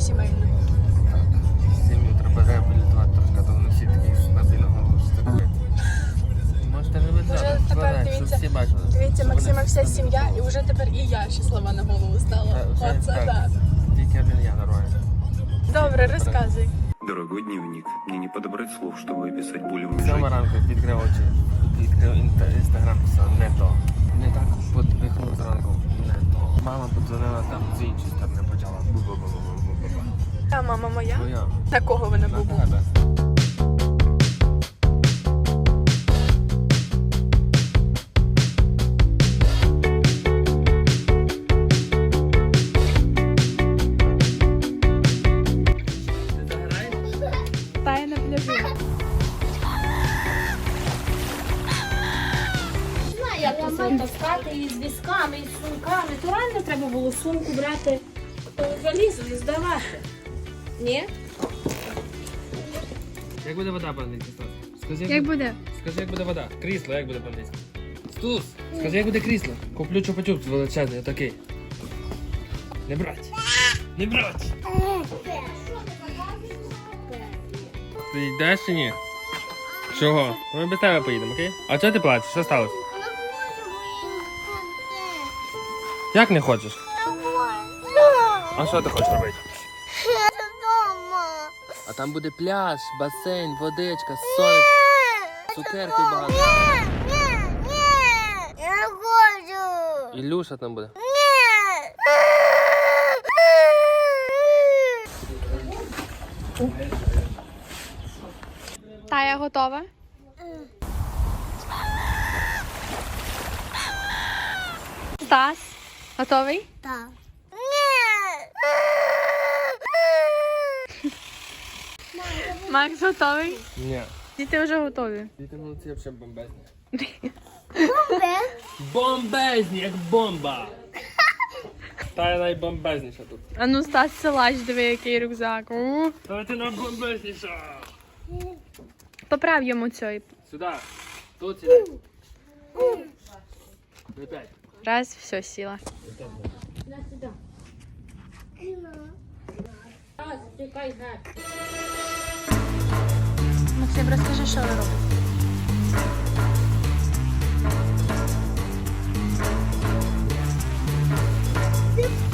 сімейною. Сім'ю треба реабілітувати трошки, то вони всі такі стабільно стикують. Можете не видати, тепер щоб всі бачили. Дивіться, Максима вся сім'я, і вже тепер і я щаслива на голову стала. Оце так. Тільки один я герой. Добре, розказуй. Дорогой дневник, мне не подобрать слов, чтобы описать боль в Сама ранку відкрив очі, відкрив інстаграм, писав не то. Не так подихнув зранку, не то. Мама подзвонила там з іншої сторони, почала бу бу бу бу Мама моя? Твоя. На кого вона На була? тебе. Ти заграєш? Та я на пляжі. знаю, як то таскати і з візками, і з сумками. То реально треба було сумку брати Ні? Як буде вода по-англійськи, Стас? Скажи, Як буде? Скажи, як буде вода. Крісло, як буде по-англійськи? Стус, скажи, як буде крісло. Куплю чупа-чуп величезний, отакий. Не брать. Не брать. Ти йдеш чи ні? Чого? Ми без тебе поїдемо, окей? А чого ти плачеш? Що сталося? Як не хочеш? А що ти хочеш робити? А там буде пляж, басейн, водичка, сонечко, цукерки багато. Я хочу. Ілюша там буде. Та я готова. Стас, готовий? Так. Макс готовий? Ні. Діти вже готові. Діти молодці взагалі бомбезні. Бомбезні, як бомба! Та я найбомбезніша тут. А ну Стас силач, диви, який рюкзак. У, Та ти найбомбезніша! Поправ йому цей. Сюди. Тут сідай. Опять. Раз, все, сіла. Чекай, геть. Максим, розкажи, що ви робите. Ти.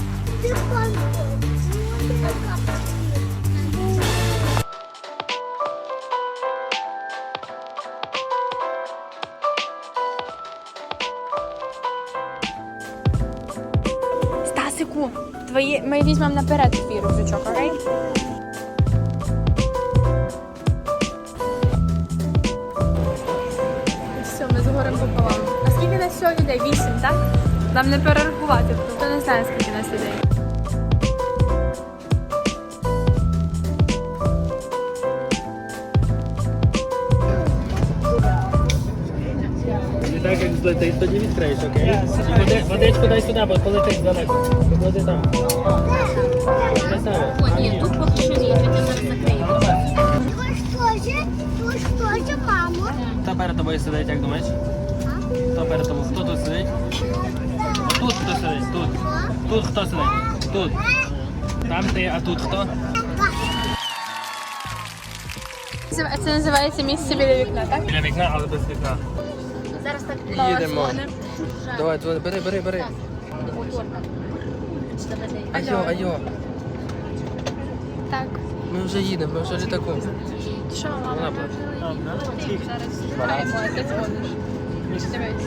Стасику, твої... ми візьмемо наперед твій рюкзачок, окей? А скільки нас сьогодні людей? Вісім, так? Нам не перерахувати, хто не знає, скільки нас людей. І злетить, тоді відкриєш, окей? І води, водичку дай сюди, бо полетить далеко. Поклади там. О, ні, тут поки що ні, я зараз закрию. Ти ж теж, ж мамо. Хто перед тобою сидить, як думаєш? Хто перед тобою? Хто тут сидить? Тут хто сидить? Тут. Тут хто сидить? Тут. Там ти, а тут хто? Це це називається місце біля вікна, так? Біля вікна, але без вікна. Зараз так Їдемо. Давай, дзвони, бери, бери, бери. Айо, айо. Так. Ми вже їдемо, ми вже в літаку. Що, мама? Вона ми плаче. вже. Зараз чекаємо, а ти дзвониш. Дивись.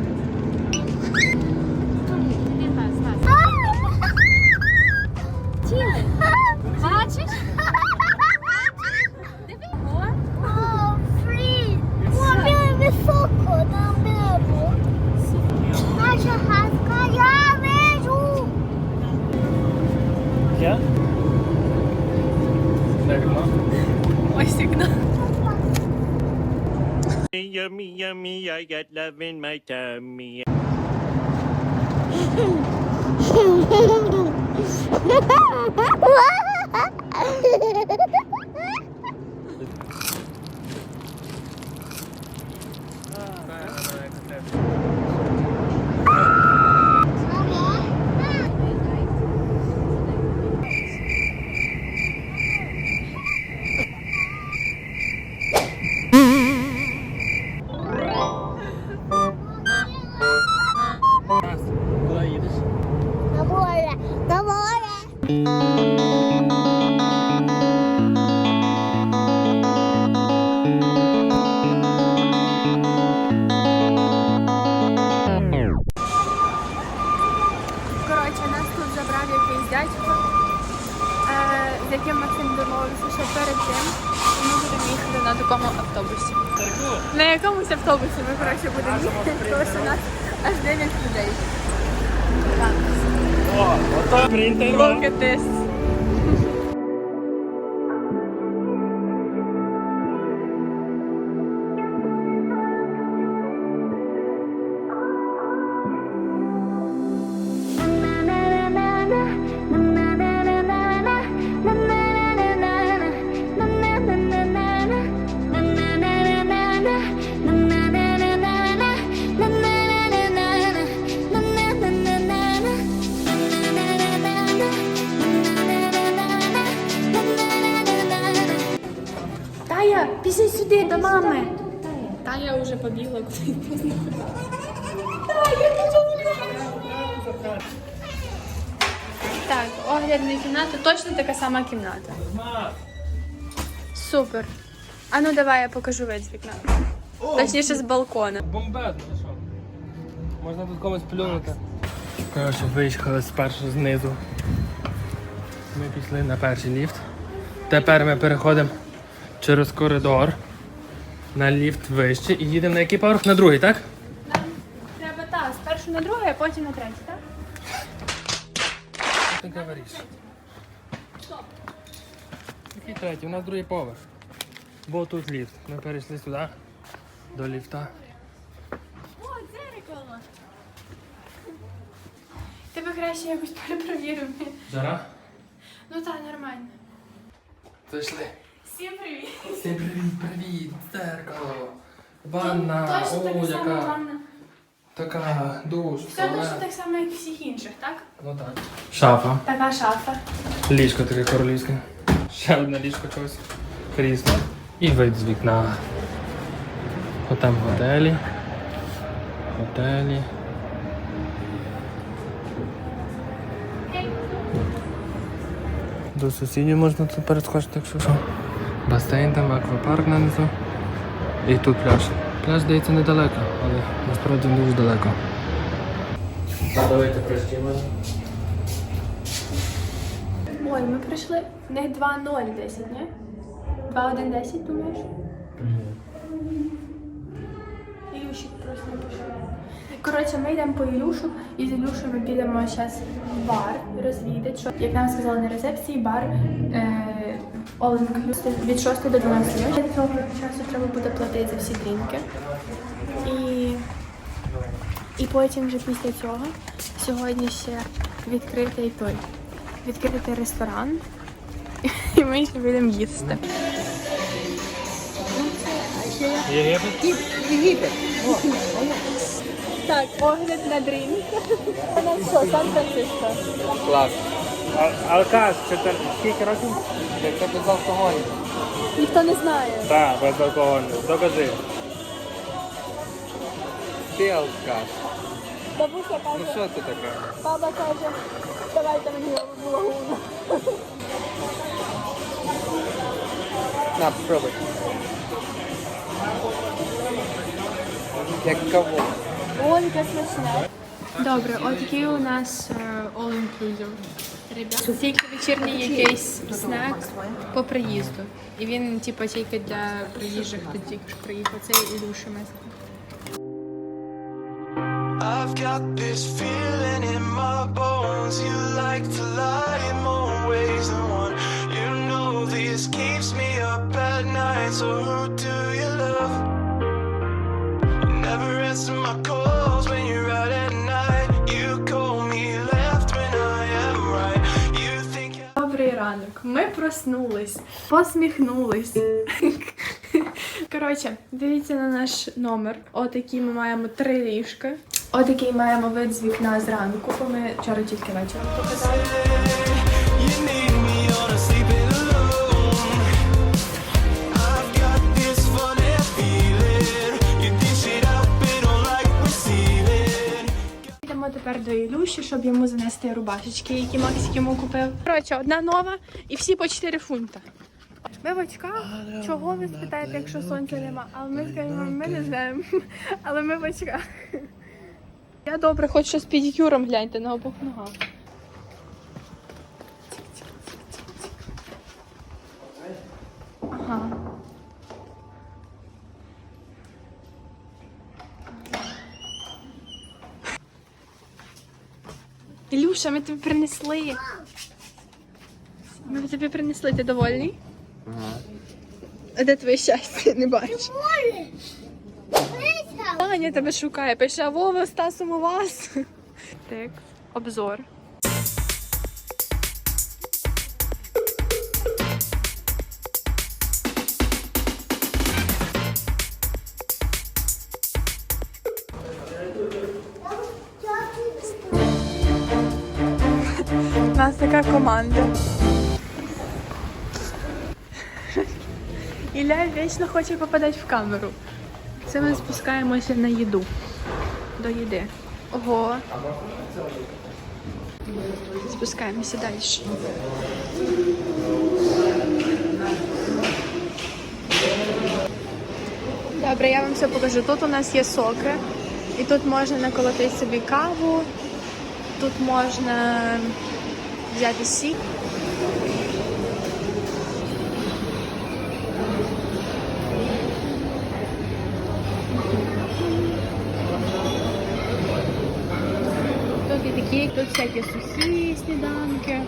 Yummy, yummy, I got love in my tummy. коротше буде їхати, тому що нас аж 9 людей. Так. Look at кімнату. Точно така сама кімната. Супер. А ну давай я покажу вид з вікна. Точніше з балкона. Бомбезно, що? Можна тут комусь плюнути. Коротше, виїхали спершу знизу. Ми пішли на перший ліфт. Тепер ми переходимо через коридор на ліфт вище і їдемо на який поверх? На другий, так? Треба так, спершу на другий, а потім на третій, так? Ти говориш. Який третій? У нас другий поверх. Бо тут ліфт. Ми перейшли сюди, до ліфта. О, дзеркало. Ти би краще якось перепровірив. Жара? Ну так, нормально. Зайшли. Всім привіт. Всім привіт, привіт, дзеркало. Ванна, Точно о, така сама яка ванна. така душ, Все точно так само, як всіх інших, так? Ну так. Шафа. Така шафа. Ліжко таке королівське. Ще одна ліжко чогось крісло. І вид з вікна. Отам готелі. Готелі. До сусідів можна тут перескочити, якщо що. Басейн там, аквапарк нанизу. І тут пляж. Пляж здається недалеко, але насправді не дуже далеко. Давайте пройти. 2-0 ми прийшли. Не 2-0 10, ні? 2-1 10, думаєш? Ілюшик просто не пішов. Коротше, ми йдемо по Ілюшу, і з Ілюшою ми підемо зараз в бар розвідати, що, як нам сказали на рецепції, бар е, all inclusive від 6 до 12 ночі. До цього часу треба буде платити за всі дрінки. І, і потім вже після цього сьогодні ще відкритий той відкрити ресторан. І ми ще будемо їсти. Так, огляд на дрінк. У нас що, Сан-Франциско? Клас. Алкаш, скільки років? Це безалкогольне. Ніхто не знає. Так, безалкогольний. Докажи. Ти алкаш. Бабуся Ну що це таке? баба каже, давайте мені лагуну. На, спробуй. Як кого? Ой, яке смачне. Добре, отакий у нас е, all inclusive. Ребят, тільки вечірній якийсь снек по приїзду. І він, типу, тільки для приїжджих, хто тільки ж приїхав. Це Ілюша Меско. I've got this feeling in my bones. You like to lie in more ways than one. You know this keeps me up at night. So who do you love? You never answer my calls when you're out at night. You call me left when I am right. You think. Добрий ранок. Ми проснулись, посміхнулись. Коротше, дивіться на наш номер. Отакий ми маємо три ліжка. Отакий маємо вид з вікна зранку, бо ми вчора тільки вечором показали. Тепер до Ілюші, щоб йому занести рубашечки, які Максик йому купив. Коротше, одна нова і всі по 4 фунта. Ми в очках. Чого ви спитаєте, якщо сонця нема? Але ми скажемо, ми не знаємо. Але ми в очках. Я добре, хоч що з педикюром гляньте на обох ногах. Ага. Ілюша, ми тобі принесли. Ми тобі принесли, ти довольний? Ага. А де твоє щастя? Не бачу. Аня тебе шукає, пише, а Вова з Тасом у вас. Так, обзор. У нас така команда. Ілля вічно хоче попадати в камеру. Це ми спускаємося на їду. До їди. Ого. Спускаємося далі. Добре, я вам все покажу. Тут у нас є соки, і тут можна наколотити собі каву, тут можна взяти сік. Тут тут всякі сухі сніданки,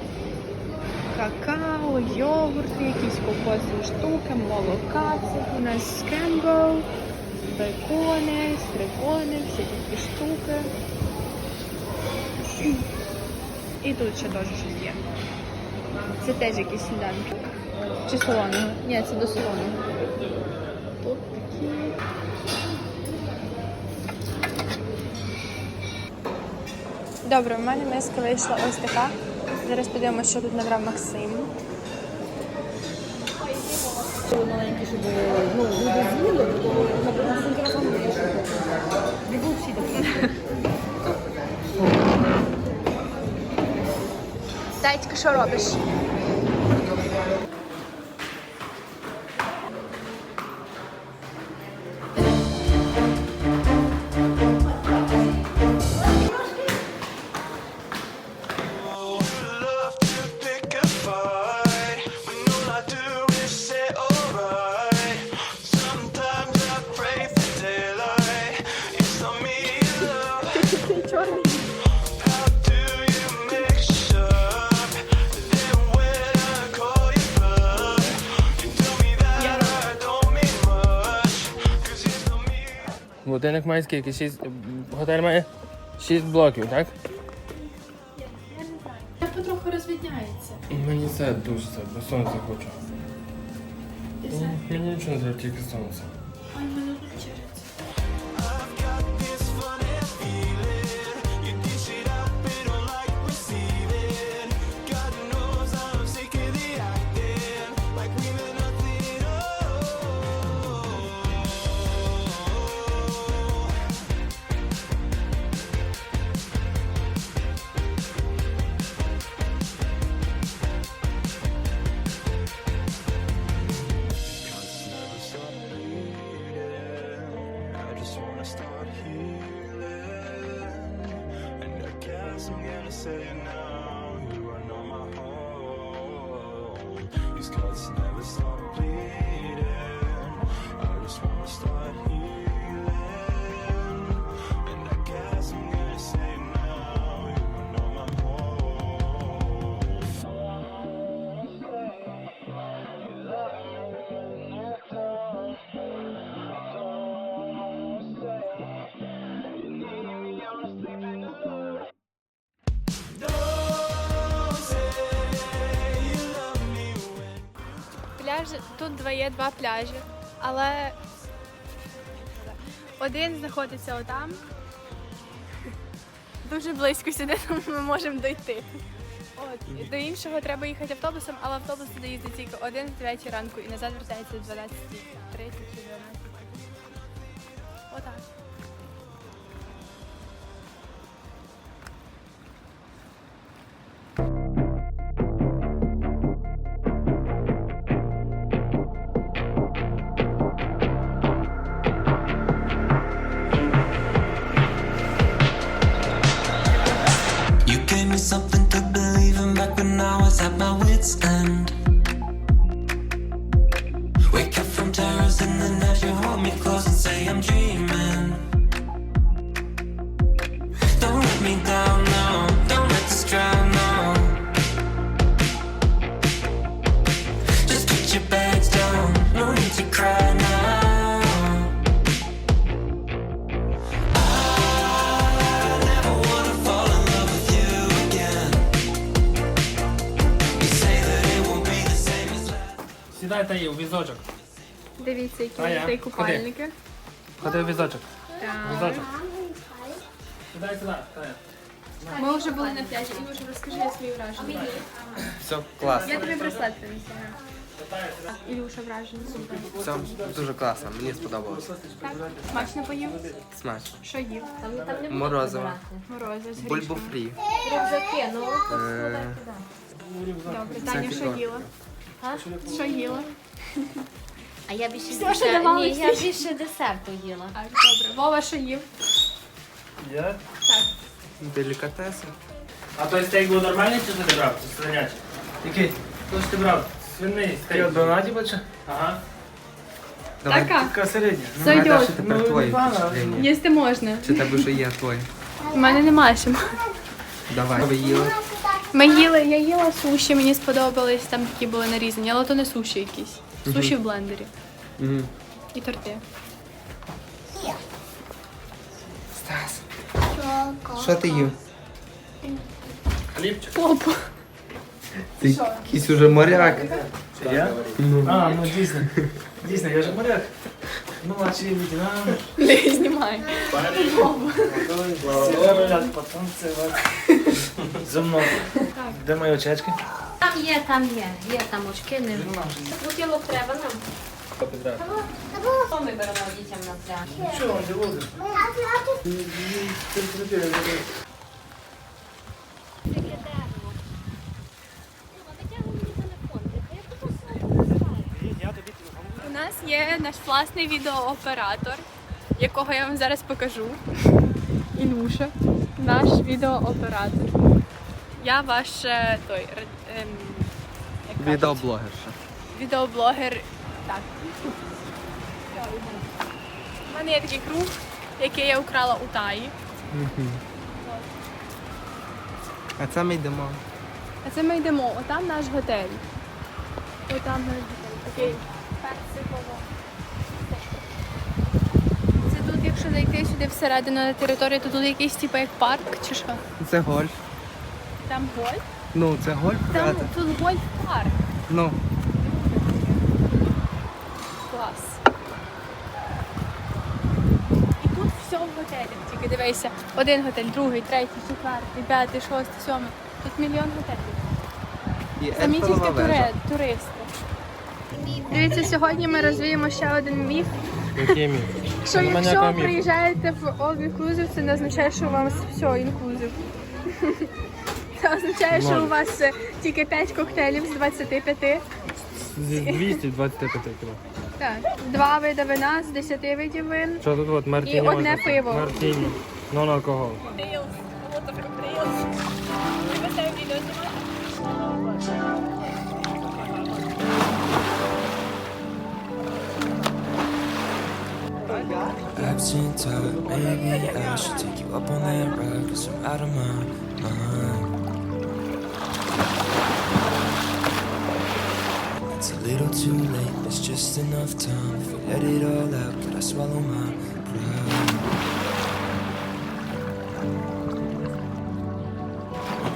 какао, йогурти, якісь кокосові штуки, молока, це у нас скрембл, бекони, стрикони, всі такі штуки. І тут ще теж щось є. Це теж якісь сніданки. Чи солоного? Ні, це до солоного. Добре, в мене миска вийшла ось така. Зараз подивимося, що тут набрав Максим. Дайте, що робиш? Будинок має скільки? Шість... Готель має 6 блоків, так? Я потроху розвідняється. Мені це дуже це, бо сонце хочу. Мені нічого не треба, тільки сонце. I'm gonna say it now. Тут два є два пляжі, але один знаходиться отам. Дуже близько сюди, ми можемо дойти. От, до іншого треба їхати автобусом, але автобус туди їздить тільки один з 9 ранку і назад вертається о 12.30 чи 12. Me down, no. Don't let this drown, no. Just put your bags down, no need to cry now. I never wanna fall in love with you again. You say that it won't be the same as last. Сідай та є у візочок. Дивіться, які А я? дітей Куди? купальники. Ходи в візочок. Так. Візочок. Сідай сюди. Ми вже були на пляжі, і вже розкажи я свої враження. Все класно. Я тобі браслет принесла. Ілюша. Супер. Все дуже класно. Мені сподобалось. Смачно поїв? Смачно. Що їв? Там, там не Морозиво. Морози з Бульбу грішками. фрі. рюкзаки, ну Е, Добре, Таня, що їла? А? Що їла? А я більше Все, що десер- давали Ні, я всі. більше десерту їла. Так, добре. Вова, що їв? Є? Так. Делікатеси. А той стейк був нормальний чи що ти брав? Чи свинячий? Який? Хто ж ти брав? Свиний стейк. Ти донаті бачиш? Ага. Давай. Така. Така середня. Давай Сойдет. далі тепер Ну, твої впечатлення. Їсти можна. Чи тебе вже є твої? У мене немає ще. Давай. Ви їли? Ми їли, я їла суші, мені сподобались, там такі були нарізані, але то не суші якісь. Суші в блендері. Угу. І торти. Стас. Що ти їв? Хлібчик. Попу. Ти якийсь уже моряк. Чи я? А, ну дійсно. Дійсно, я ж моряк. Ну, а чи лейтенант? Не знімай. Сьогодні потанцювати. Зі мною. Де мої очечки? Там є, там є. Є там очки, не Бутілок треба нам. Що ми беремо дітям на пляж? Що, де возиш? У нас є наш власний відеооператор, якого я вам зараз покажу. Ілюша, наш відеооператор. Я ваш е, той ем, як кажуть, Відеоблогерша. відеоблогер. Так. У мене є такий круг, який я украла у Таї. А це ми йдемо. А це ми йдемо. Отам наш готель. Отам наш готель. Такий персиково. Це тут, якщо зайти сюди всередину на територію, то тут якийсь типу як парк чи що? Це гольф. Там гольф? Ну, це гольф, Там тут гольф-парк. Ну, Клас. І тут все в готелі. Тільки дивися, один готель, другий, третій, четвертий, п'ятий, шостий, сьомий. Тут мільйон готелів. Самі тільки тури, туристи. Дивіться, сьогодні ми розвіємо ще один міф. Який мій? Що якщо приїжджаєте в All Inclusive, це не означає, що у вас все інклюзив. Це означає, що у вас е, тільки 5 коктейлів з 25. З 225 кіло. Так. Два види вина з 10 видів вин. Що тут от мартіні І одне можна? пиво. Мартіні. Non алкоголь. I've seen time, maybe I should take you up on that ride, cause I'm out of my mind. Little too late, there's just enough time. If I let it all out, could I swallow my pride?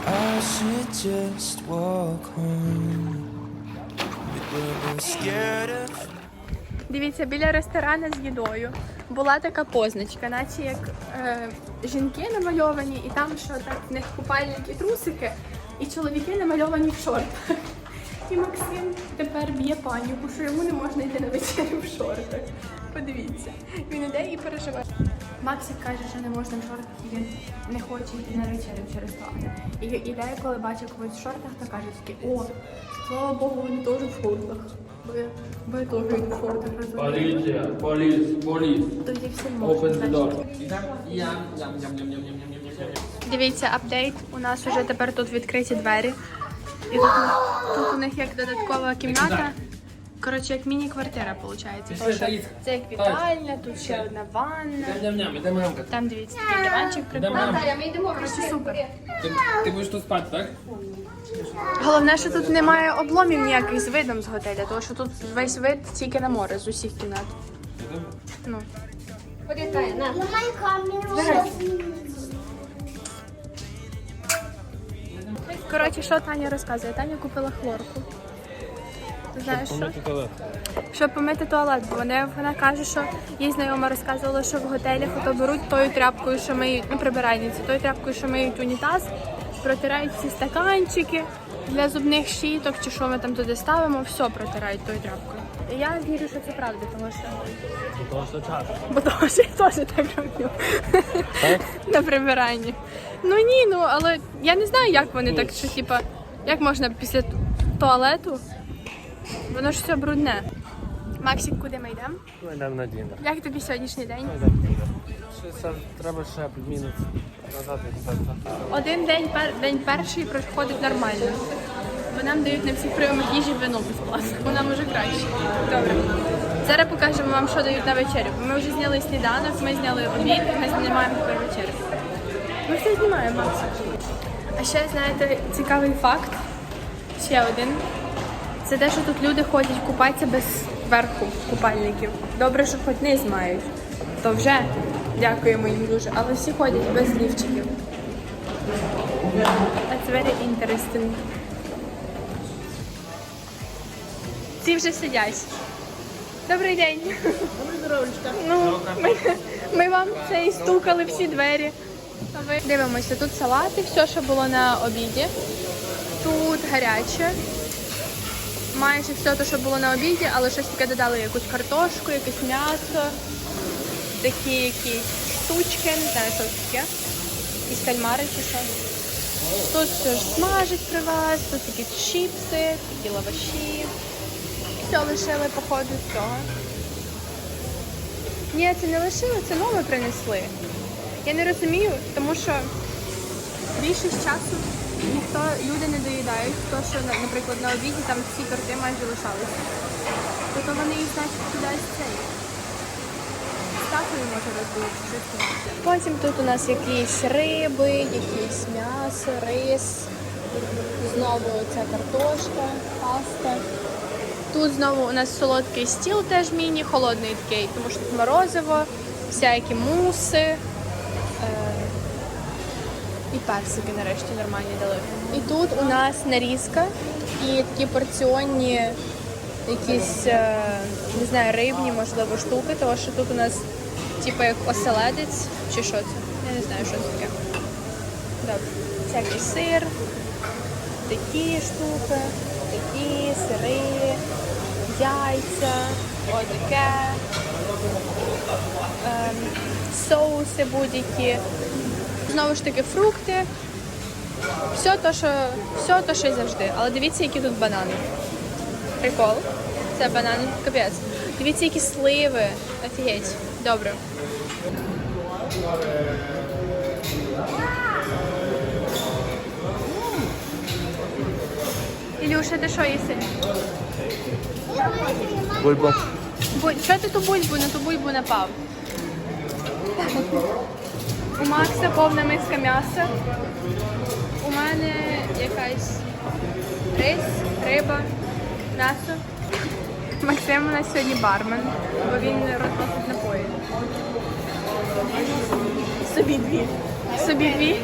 I should just walk home. Scared of Дивіться, біля ресторану з їдою була така позначка, наче як е, жінки намальовані, і там що так в них купальники, трусики, і чоловіки намальовані в шортах. І Максим тепер б'є паніку, що йому не можна йти на вечерю в шортах. Подивіться, він іде і переживає. Максик каже, що не можна в шортах, і він не хоче йти на вечерю через то. І іде, коли бачить когось в шортах, то каже таки, о, слава Богу, вони теж в шортах. Бо я, теж йду в шортах разом. Поліція, поліс, поліс. Тоді всі можна. Дивіться, апдейт. У нас вже тепер тут відкриті двері. І тут, тут у них як додаткова кімната. Коротше, як міні-квартира, виходить. Це як вітальня, тут ще одна ванна. Там дивіться, такий диванчик прикольний. Коротше, супер. Ти, ти будеш тут спати, так? Головне, що тут немає обломів ніяких з видом з готеля, тому що тут весь вид тільки на море з усіх кімнат. Ну. Я маю камеру. Коротше, що Таня розказує? Таня купила хлорку. Знаєш що? Щоб помити туалет, бо вона, вона каже, що їй знайома розказувала, що в готелях ото беруть тою тряпкою, що миють, ну прибиральниці, тою тряпкою, що миють унітаз, протирають ці стаканчики для зубних щіток, чи що ми там туди ставимо, все протирають тою тряпкою. Я вірю, що це правда, тому що Тому що час. бо того що я теж так роблю на прибиранні. Ну ні, ну але я не знаю, як вони так, що типа, як можна після туалету, воно ж все брудне. Максик, куди ми йдемо? Ми йдемо на дінер. Як тобі сьогоднішній день? Це треба ще мінус назад. Один день, пер, день перший проходить нормально. Бо нам дають на всіх прийомах їжі вино безплатно. Бо нам уже краще. Добре. Зараз покажемо вам, що дають на вечерю. Ми вже зняли сніданок, ми зняли обід, ми знімаємо тепер вечерю. Ми все знімаємо, Макс. А ще знаєте цікавий факт. Ще один. Це те, що тут люди ходять купатися без верху купальників. Добре, що хоч низ мають. То вже дякуємо їм дуже. Але всі ходять без лівчиків. That's very interesting. Ці вже сидять. Добрий день. Ну, ми, ми вам це і стукали всі двері. Дивимося, тут салати, все, що було на обіді. Тут гаряче. Майже все те, що було на обіді, але щось таке додали якусь картошку, якесь м'ясо, такі якісь штучки, не знаю, що таке. Якісь кальмари чи що. Тут все ж смажать при вас, тут такі чіпси, такі лаваші. Все лишили по ходу цього. Ні, це не лишили, це нове принесли. Я не розумію, тому що більшість часу ніхто люди не доїдають, то що, наприклад, на обіді там всі торти майже лишалися. Тобто вони їх значить кудись цей. Статую може розбити, щось. Потім тут у нас якісь риби, якісь м'ясо, рис, знову ця картошка, паста. Тут знову у нас солодкий стіл теж міні, холодний такий, тому що тут морозиво, всякі муси. Е- і персики нарешті нормальні дали. І тут у нас нарізка і такі порціонні якісь, е, не знаю, рибні, можливо, штуки, тому що тут у нас типу як оселедець чи що це. Я не знаю, що це таке. Добре. Всякий сир, такі штуки, такі сири, яйця, отаке, ем, соуси будь-які. Знову ж таки, фрукти. Все то, що, все то, що завжди. Але дивіться, які тут банани. Прикол. Це банани, капець. Дивіться, які сливи. Офігеть. Добре. Ілюша, ти що їси? Бульба. Бу... Що ти ту бульбу на ту бульбу напав? У Макса повна миска м'яса. У мене якась рис, риба, м'ясо. Максим у нас сьогодні бармен, бо він розносить напої. Собі дві. Собі дві.